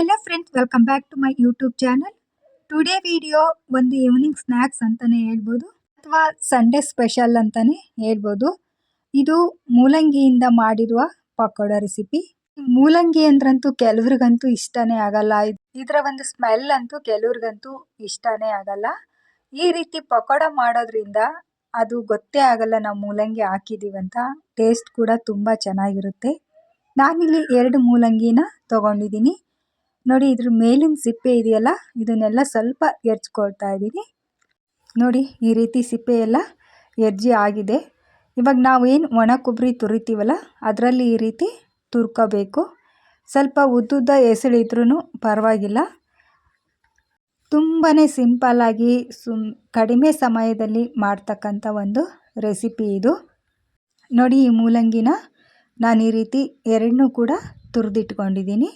ಎಲ್ಲ friends welcome back to my YouTube channel today video ಒಂದು evening snacks ಅಂತಾನೆ ಹೇಳ್ಬೋದು, ಅಥವಾ ಸಂಡೇ ಸ್ಪೆಷಲ್ ಅಂತಾನೆ ಹೇಳ್ಬೋದು. ಇದು ಮೂಲಂಗಿಯಿಂದ ಮಾಡಿರುವ ಪಕೋಡ ರೆಸಿಪಿ ಮೂಲಂಗಿ ಅಂದ್ರಂತೂ ಕೆಲವ್ರಿಗಂತೂ ಇಷ್ಟನೇ ಆಗಲ್ಲ. ಇದರ ಒಂದು ಸ್ಮೆಲ್ ಅಂತೂ ಕೆಲವ್ರಿಗಂತೂ ಇಷ್ಟನೇ ಆಗಲ್ಲ. ಈ ರೀತಿ ಪಕೋಡ ಮಾಡೋದ್ರಿಂದ ಅದು ಗೊತ್ತೇ ಆಗಲ್ಲ ನಾವು ಮೂಲಂಗಿ ಹಾಕಿದ್ದೀವಂತ ಟೇಸ್ಟ್ ಕೂಡ ತುಂಬ ಚೆನ್ನಾಗಿರುತ್ತೆ. ನಾನಿಲ್ಲಿ ಎರಡು ಮೂಲಂಗಿನ ತಗೊಂಡಿದ್ದೀನಿ. ನೋಡಿ, ಇದ್ರ ಮೇಲಿನ ಸಿಪ್ಪೆ ಇದೆಯಲ್ಲ, ಇದನ್ನೆಲ್ಲ ಸ್ವಲ್ಪ ಎರ್ಚ್ಕೊಳ್ತಾ ಇದ್ದೀನಿ ನೋಡಿ, ಈ ರೀತಿ ಸಿಪ್ಪೆ ಎಲ್ಲ ಎರ್ಜಿ ಆಗಿದೆ. ಇವಾಗ ನಾವೇನು ಒಣ ಕೊಬ್ಬರಿ ತುರಿತೀವಲ್ಲ, ಅದರಲ್ಲಿ ಈ ರೀತಿ ತುರ್ಕೋಬೇಕು. ಸ್ವಲ್ಪ ಉದ್ದುದ್ದ ಎಸಳಿದ್ರೂ ಪರವಾಗಿಲ್ಲ. ತುಂಬಾ ಸಿಂಪಲ್ಲಾಗಿ ಸುಮ್ ಕಡಿಮೆ ಸಮಯದಲ್ಲಿ ಮಾಡ್ತಕ್ಕಂಥ ಒಂದು ರೆಸಿಪಿ ಇದು. ನೋಡಿ, ಈ ಮೂಲಂಗಿನ ನಾನು ಈ ರೀತಿ ಎರಡನ್ನೂ ಕೂಡ ತುರಿದಿಟ್ಕೊಂಡಿದ್ದೀನಿ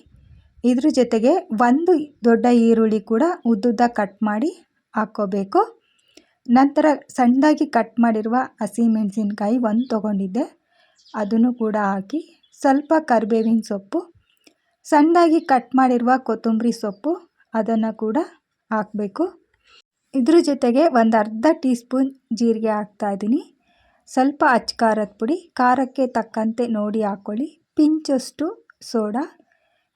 ಇದ್ರ ಜೊತೆಗೆ ಒಂದು ದೊಡ್ಡ ಈರುಳ್ಳಿ ಕೂಡ ಉದ್ದುದ್ದ ಕಟ್ ಮಾಡಿ ಹಾಕೋಬೇಕು. ನಂತರ ಸಣ್ಣದಾಗಿ ಕಟ್ ಮಾಡಿರುವ ಹಸಿಮೆಣಸಿನ್ಕಾಯಿ ಒಂದು ತೊಗೊಂಡಿದ್ದೆ. ಅದನ್ನು ಕೂಡ ಹಾಕಿ ಸ್ವಲ್ಪ ಕರಿಬೇವಿನ ಸೊಪ್ಪು, ಸಣ್ಣದಾಗಿ ಕಟ್ ಮಾಡಿರುವ ಕೊತ್ತಂಬರಿ ಸೊಪ್ಪು ಅದನ್ನು ಕೂಡ ಹಾಕಬೇಕು. ಇದ್ರ ಜೊತೆಗೆ ಒಂದು ಅರ್ಧ ಟೀ ಸ್ಪೂನ್ ಜೀರಿಗೆ ಹಾಕ್ತಾಯಿದ್ದೀನಿ ಸ್ವಲ್ಪ ಅಚ್ಚ ಖಾರದ ಪುಡಿ, ಖಾರಕ್ಕೆ ತಕ್ಕಂತೆ ನೋಡಿ ಹಾಕ್ಕೊಳ್ಳಿ ಪಿಂಚಷ್ಟು ಸೋಡಾ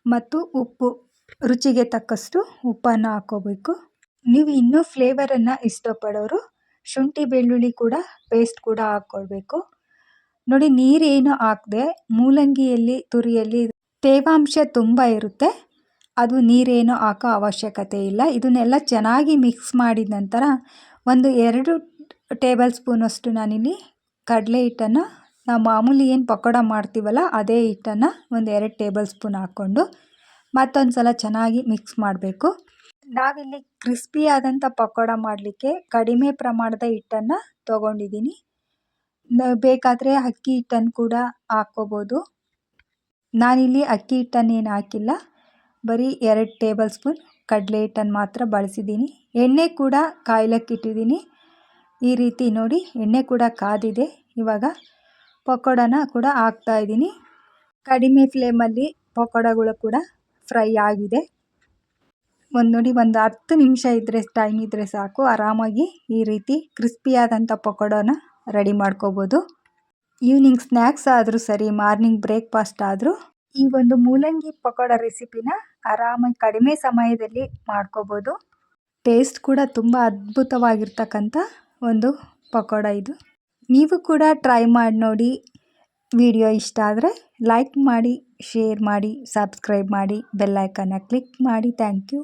ಮತ್ತು ಉಪ್ಪು. ರುಚಿಗೆ ತಕ್ಕಷ್ಟು ಉಪ್ಪನ್ನು ಹಾಕ್ಕೋಬೇಕು ನೀವು ಇನ್ನೂ ಫ್ಲೇವರನ್ನು ಇಷ್ಟಪಡೋರು ಶುಂಠಿ ಬೆಳ್ಳುಳ್ಳಿ ಕೂಡ, ಪೇಸ್ಟ್ ಕೂಡ ಹಾಕ್ಕೊಳ್ಬೇಕು. ನೋಡಿ, ನೀರೇನು ಹಾಕದೆ ಮೂಲಂಗಿಯಲ್ಲಿ, ತುರಿಯಲ್ಲಿ ತೇವಾಂಶ ತುಂಬ ಇರುತ್ತೆ. ಅದು ನೀರೇನು ಹಾಕೋ ಅವಶ್ಯಕತೆ ಇಲ್ಲ. ಇದನ್ನೆಲ್ಲ ಚೆನ್ನಾಗಿ ಮಿಕ್ಸ್ ಮಾಡಿದ ನಂತರ ಒಂದು ಎರಡು ಟೇಬಲ್ ಸ್ಪೂನಷ್ಟು ನಾನಿಲ್ಲಿ ಕಡಲೆ ಹಿಟ್ಟನ್ನು ನಾವು ಮಾಮೂಲಿ ಏನು ಪಕೋಡ ಮಾಡ್ತೀವಲ್ಲ, ಅದೇ ಹಿಟ್ಟನ್ನು ಒಂದು ಎರಡು ಟೇಬಲ್ ಸ್ಪೂನ್ ಹಾಕ್ಕೊಂಡು ಮತ್ತೊಂದು ಸಲ ಚೆನ್ನಾಗಿ ಮಿಕ್ಸ್ ಮಾಡಬೇಕು. ನಾವಿಲ್ಲಿ ಕ್ರಿಸ್ಪಿ ಆದಂಥ ಪಕೋಡ ಮಾಡಲಿಕ್ಕೆ ಕಡಿಮೆ ಪ್ರಮಾಣದ ಹಿಟ್ಟನ್ನು ತೊಗೊಂಡಿದ್ದೀನಿ ಬೇಕಾದರೆ ಅಕ್ಕಿ ಹಿಟ್ಟನ್ನು ಕೂಡ ಹಾಕ್ಕೋಬೋದು ನಾನಿಲ್ಲಿ ಅಕ್ಕಿ ಹಿಟ್ಟನ್ನೇನು ಹಾಕಿಲ್ಲ, ಬರೀ ಎರಡು ಟೇಬಲ್ ಸ್ಪೂನ್ ಕಡಲೆ ಹಿಟ್ಟನ್ನು ಮಾತ್ರ ಬಳಸಿದ್ದೀನಿ ಎಣ್ಣೆ ಕೂಡ ಕಾಯ್ಲಕ್ಕಿಟ್ಟಿದ್ದೀನಿ ಈ ರೀತಿ ನೋಡಿ, ಎಣ್ಣೆ ಕೂಡ ಕಾದಿದೆ. ಇವಾಗ ಪಕೋಡನ ಕೂಡ ಹಾಕ್ತಾಯಿದ್ದೀನಿ ಕಡಿಮೆ ಫ್ಲೇಮಲ್ಲಿ ಪಕೋಡಗಳು ಕೂಡ ಫ್ರೈ ಆಗಿದೆ. ಒಂದು ನೋಡಿ, ಒಂದು ಹತ್ತು ನಿಮಿಷ ಇದ್ದರೆ ಟೈಮ್ ಇದ್ದರೆ ಸಾಕು. ಆರಾಮಾಗಿ ಈ ರೀತಿ ಕ್ರಿಸ್ಪಿಯಾದಂಥ ಪಕೋಡನ ರೆಡಿ ಮಾಡ್ಕೋಬೋದು. ಈವ್ನಿಂಗ್ ಸ್ನ್ಯಾಕ್ಸ್ ಆದರೂ ಸರಿ, ಮಾರ್ನಿಂಗ್ ಬ್ರೇಕ್ಫಾಸ್ಟ್ ಆದರೂ ಈ ಒಂದು ಮೂಲಂಗಿ ಪಕೋಡ ರೆಸಿಪಿನ ಆರಾಮಾಗಿ ಕಡಿಮೆ ಸಮಯದಲ್ಲಿ ಮಾಡ್ಕೋಬೋದು. ಟೇಸ್ಟ್ ಕೂಡ ತುಂಬ ಅದ್ಭುತವಾಗಿರ್ತಕ್ಕಂಥ ಒಂದು ಪಕೋಡ ಇದು. ನೀವು ಕೂಡ ಟ್ರೈ ಮಾಡಿ ನೋಡಿ. ವಿಡಿಯೋ ಇಷ್ಟ ಆದರೆ ಲೈಕ್ ಮಾಡಿ ಶೇರ್ ಮಾಡಿ ಸಬ್ಸ್ಕ್ರೈಬ್ ಮಾಡಿ ಬೆಲ್ಲೈಕನ್ನ ಕ್ಲಿಕ್ ಮಾಡಿ. Thank you